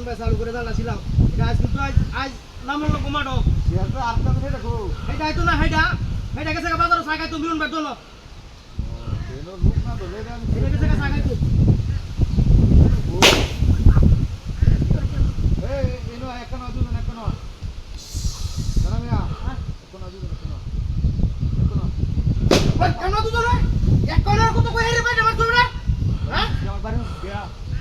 ধান ভাই চালু করে এটা আজ কিন্তু আজ আজ নামল না কমাটো শেয়ার তো না হেটা হেটা গেছে বাজার সাগাই তো মিলন বের দলো ট্রেনের রূপ না তো লেগে আমি হেটা গেছে সাগাই তো এই এনো একটা না দুজন একটা না জানা মিয়া একটা না দুজন একটা না একটা না ওই কেন দুজন এক কোণের কত কই হেরে বাইরে মার তোমরা হ্যাঁ আমার বাড়ি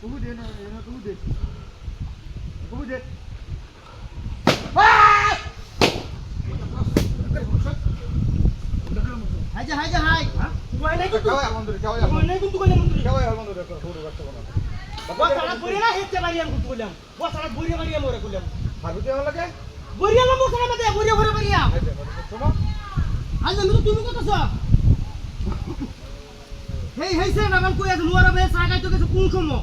কই মারো হুডে না না হুডে হুডে হাই হাই। হাই হ্যাঁ নাই কিন্তু। খাওয়া বন্ধ রে খাওয়া তুই নাই কিন্তু কইলাম তুই খাওয়া বন্ধ রে হুডে করতে কোনা বস সারা বইরে না হেতে বাড়ি আমি কিন্তু কইলাম বস সারা বইরে বাড়ি আমি ওরে কইলাম হারবিতে আমার লাগে? বইরে না মোর সারা মতে বইরে ঘরে বাড়ি আ আজ আমি তো তুমি কতছ হেই হেই সে না মান কই আছে লুয়ারা বে সাগাই তো গেছে কোন সময়?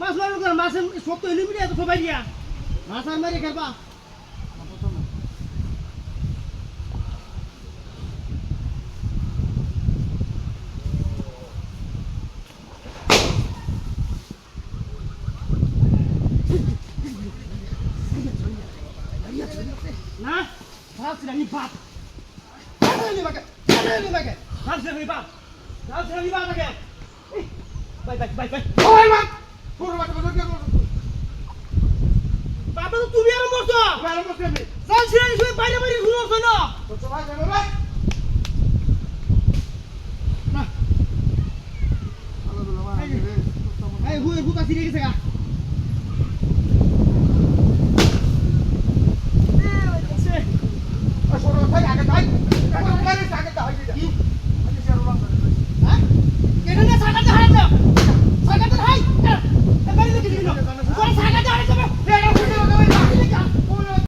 মাছ মারু কর মাছ সব তো এলিমিনে তো সবাই দিয়া মাছ আর মারি খেলবা। না? ভাবছি আমি বাপ। ভাবছি আমি বাপ। ভাবছি আমি মরছো চাল ছিড়ে নিছো বাইরে বাইরে ঘুরছো না না এই হুয়ে হুতা ছিড়ে গেছে গা